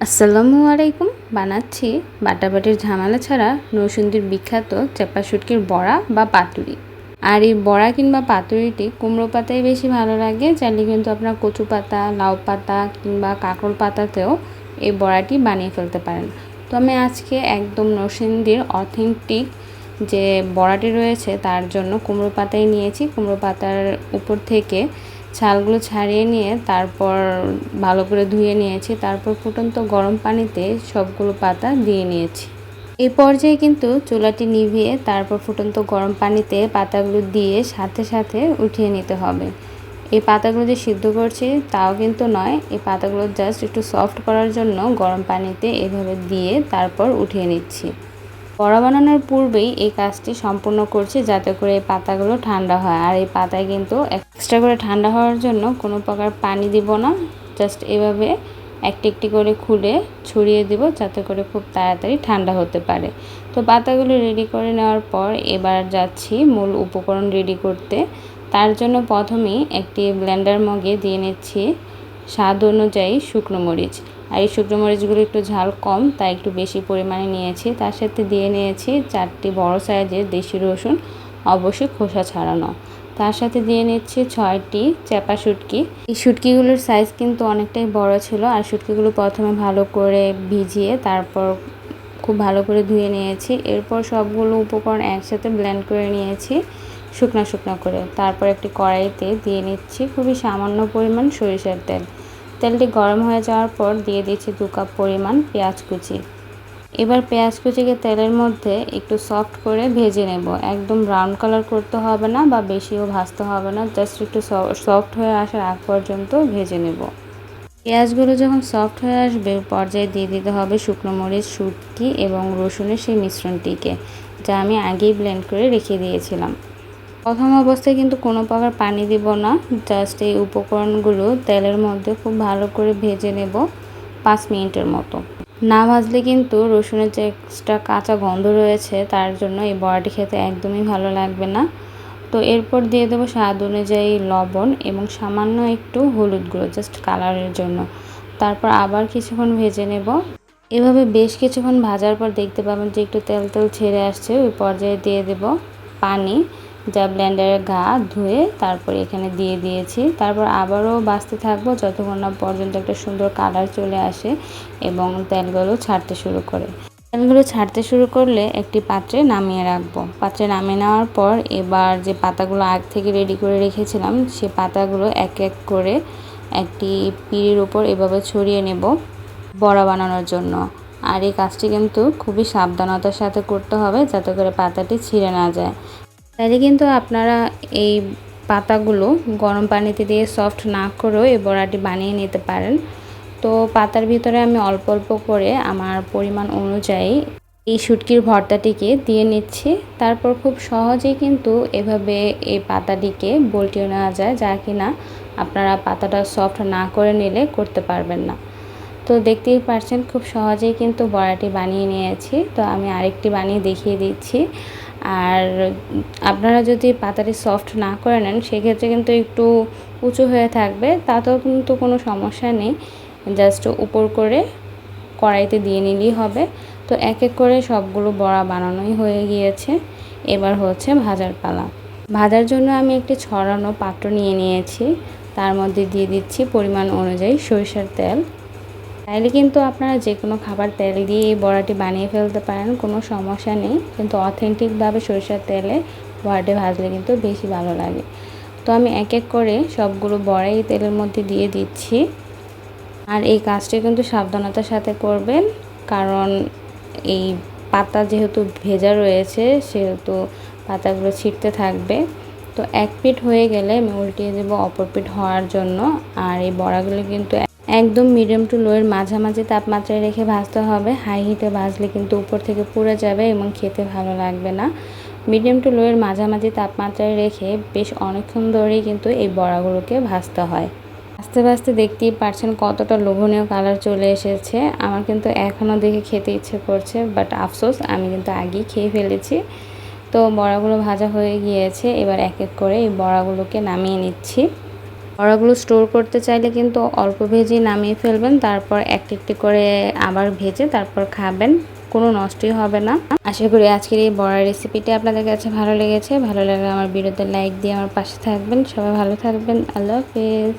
আসসালামু আলাইকুম। বানাচ্ছি বাটাবাটির ঝামেলা ছাড়া নরসিংদীর বিখ্যাত চেপা শুটকির বড়া বা পাতুরি। আর এই বড়া কিংবা পাতুরিটি কুমড়ো পাতায় বেশি ভালো লাগে, চাইলে কিন্তু আপনার কচু পাতা, লাউ পাতা কিংবা কাঁকরোল পাতাতেও এই বড়াটি বানিয়ে ফেলতে পারেন। তো আমি আজকে একদম নরসিংদীর অথেন্টিক যে বড়াটি রয়েছে, তার জন্য কুমড়ো পাতাই নিয়েছি। কুমড়ো পাতার উপর থেকে ছালগুলো ছাড়িয়ে নিয়ে তারপর ভালো করে ধুয়ে নিয়েছি। তারপর ফুটন্ত গরম পানিতে সবগুলো পাতা দিয়ে নিয়েছি। এই পর্যায়ে কিন্তু চুলাটি নিভিয়ে তারপর ফুটন্ত গরম পানিতে পাতাগুলো দিয়ে সাথে সাথে উঠিয়ে নিতে হবে। এই পাতাগুলো যে সিদ্ধ করছি তাও কিন্তু নয়, এই পাতাগুলো জাস্ট একটু সফট করার জন্য গরম পানিতে এভাবে দিয়ে তারপর উঠিয়ে নিচ্ছি। বড়া বানানোর পূর্বেই এই কাজটি সম্পূর্ণ করছি যাতে করে এই পাতাগুলো ঠান্ডা হয়। আর এই পাতায় কিন্তু এক্সট্রা করে ঠান্ডা হওয়ার জন্য কোনো প্রকার পানি দিব না। জাস্ট এভাবে একটি একটি করে খুলে ছড়িয়ে দিব যাতে করে খুব তাড়াতাড়ি ঠান্ডা হতে পারে। তো পাতাগুলো রেডি করে নেওয়ার পর এবার যাচ্ছি মূল উপকরণ রেডি করতে। তার জন্য প্রথমেই একটি ব্লেন্ডার মগে দিয়ে নিচ্ছি স্বাদ অনুযায়ী শুকনো মরিচ। আর এই শুকনো মরিচগুলো একটু ঝাল কম, তাই একটু বেশি পরিমাণে নিয়েছি। তার সাথে দিয়ে নিয়েছি চারটি বড় সাইজের দেশি রসুন, অবশ্যই খোসা ছাড়ানো। তার সাথে দিয়ে নিচ্ছি ছয়টি চেপা শুটকি। এই শুটকিগুলোর সাইজ কিন্তু অনেকটাই বড় ছিল, আর শুটকিগুলো প্রথমে ভালো করে ভিজিয়ে তারপর খুব ভালো করে ধুয়ে নিয়েছি। এরপর সবগুলো উপকরণ একসাথে ব্লেন্ড করে নিয়েছি। শুকনো শুকনো করে। তারপর একটি কড়াইতে দিয়ে নিচ্ছি খুবই সামান্য পরিমাণ সরিষার তেল। তেলটি গরম হয়ে যাওয়ার পর দিয়ে দিচ্ছি দু কাপ পরিমাণ পেঁয়াজ কুচি। এবার পেঁয়াজ কুচিকে তেলের মধ্যে একটু সফট করে ভেজে নেব। একদম ব্রাউন কালার করতে হবে না বা বেশিও ভাজতে হবে না জাস্ট একটু সফট হয়ে আসার আগ পর্যন্ত ভেজে নেব। পেঁয়াজগুলো যখন সফট হয়ে আসবে, পর্যায়ে দিয়ে দিতে হবে শুকনো মরিচ, শুটকি এবং রসুনের সেই মিশ্রণটিকে, যা আমি আগেই ব্লেন্ড করে রেখে দিয়েছিলাম। প্রথম অবস্থায় কিন্তু কোনো প্রকার পানি দিব না জাস্ট এই উপকরণগুলো তেলের মধ্যে খুব ভালো করে ভেজে নেব পাঁচ মিনিটের মতো। না ভাজলে কিন্তু রসুনের যে এক্সট্রা কাঁচা গন্ধ রয়েছে তার জন্য এই বড়াটি খেতে একদমই ভালো লাগবে না। তো এরপর দিয়ে দেবো স্বাদ অনুযায়ী লবণ এবং সামান্য একটু হলুদ গুঁড়ো জাস্ট কালারের জন্য। তারপর আবার কিছুক্ষণ ভেজে নেব। এভাবে বেশ কিছুক্ষণ ভাজার পর দেখতে পাবেন যে একটু তেল তেল ছেড়ে আসছে, ওই পর্যায়ে দিয়ে দেব পানি। যা ব্লেন্ডারের গা ধুয়ে তারপরে এখানে দিয়ে দিয়েছি। তারপর আবারও বাঁচতে থাকব যতক্ষণ না পর্যন্ত একটা সুন্দর কালার চলে আসে এবং তেলগুলো ছাড়তে শুরু করে। তেলগুলো ছাড়তে শুরু করলে একটি পাত্রে নামিয়ে রাখব। পাত্রে নামিয়ে নেওয়ার পর এবার যে পাতাগুলো আগ থেকে রেডি করে রেখেছিলাম, সে পাতাগুলো এক এক করে একটি পিড়ির উপর এভাবে ছড়িয়ে নেব বড়া বানানোর জন্য। আর এই কাজটি কিন্তু খুবই সাবধানতার সাথে করতে হবে যাতে করে পাতাটি ছিঁড়ে না যায়। তাহলে কিন্তু আপনারা এই পাতাগুলো গরম পানিতে দিয়ে সফট না করেও এই বড়াটি বানিয়ে নিতে পারেন। তো পাতার ভিতরে আমি অল্প অল্প করে আমার পরিমাণ অনুযায়ী এই শুটকির ভর্তাটিকে দিয়ে নিচ্ছি। তারপর খুব সহজেই কিন্তু এভাবে এই পাতাটিকে বলটিয়ে নেওয়া যায়, যা কিনা আপনারা পাতাটা সফট না করে নিলে করতে পারবেন না। তো দেখতেই পারছেন খুব সহজেই কিন্তু বড়াটি বানিয়ে নিয়েছি। তো আমি আরেকটি বানিয়ে দেখিয়ে দিচ্ছি। আর আপনারা যদি পাতাটি সফট না করে নেন, সেক্ষেত্রে কিন্তু একটু উঁচু হয়ে থাকবে, তাতেও কিন্তু কোনো সমস্যা নেই। জাস্ট উপর করে কড়াইতে দিয়ে নিলেই হবে। তো এক এক করে সবগুলো বড়া বানানোই হয়ে গিয়েছে। এবার হচ্ছে ভাজার পালা। ভাজার জন্য আমি একটি ছড়ানো পাত্র নিয়ে নিয়েছি। তার মধ্যে দিয়ে দিচ্ছি পরিমাণ অনুযায়ী সরিষার তেল। চাইলে কিন্তু আপনারা যে কোনো খাবার তেল দিয়ে এই বড়াটি বানিয়ে ফেলতে পারেন, কোনো সমস্যা নেই। কিন্তু অথেন্টিকভাবে সরিষার তেলে বড়াটি ভাজলে কিন্তু বেশি ভালো লাগে। তো আমি এক এক করে সবগুলো বড়াই তেলের মধ্যে দিয়ে দিচ্ছি। আর এই কাজটি কিন্তু সাবধানতার সাথে করবেন, কারণ এই পাতা যেহেতু ভেজা রয়েছে, সেহেতু পাতাগুলো ছিটতে থাকবে। তো এক পিঠ হয়ে গেলে আমি উল্টিয়ে দেবো অপর পিঠ হওয়ার জন্য। আর এই বড়াগুলো কিন্তু একদম মিডিয়াম টু লোয়ের মাঝামাঝি তাপমাত্রায় রেখে ভাজতে হবে। হাই হিটে ভাজলে কিন্তু উপর থেকে পুড়ে যাবে এবং খেতে ভালো লাগবে না। মিডিয়াম টু লোয়ের মাঝামাঝি তাপমাত্রায় রেখে বেশ অনেকক্ষণ ধরেই কিন্তু এই বড়াগুলোকে ভাজতে হয়। আস্তে আস্তে দেখতেই পারছেন কতটা লোভনীয় কালার চলে এসেছে। আমার কিন্তু এখনও দেখে খেতে ইচ্ছে করছে বাট আফসোস, আমি কিন্তু আগেই খেয়ে ফেলেছি। তো বড়াগুলো ভাজা হয়ে গিয়েছে, এবার এক এক করে এই বড়াগুলোকে নামিয়ে নিচ্ছি। বড়াগুলো স্টোর করতে চাইলে কিন্তু অল্প ভেজে নামিয়ে ফেলবেন, তারপর একটি একটি করে আবার ভেজে তারপর খাবেন, কোনো নষ্টই হবে না। আশা করি আজকের এই বড়ার রেসিপিটি আপনাদের কাছে ভালো লেগেছে, ভালো লাগলে আমার ভিডিওতে লাইক দিয়ে আমার পাশে থাকবেন। সবাই ভালো থাকবেন, আল্লাহ হাফেজ।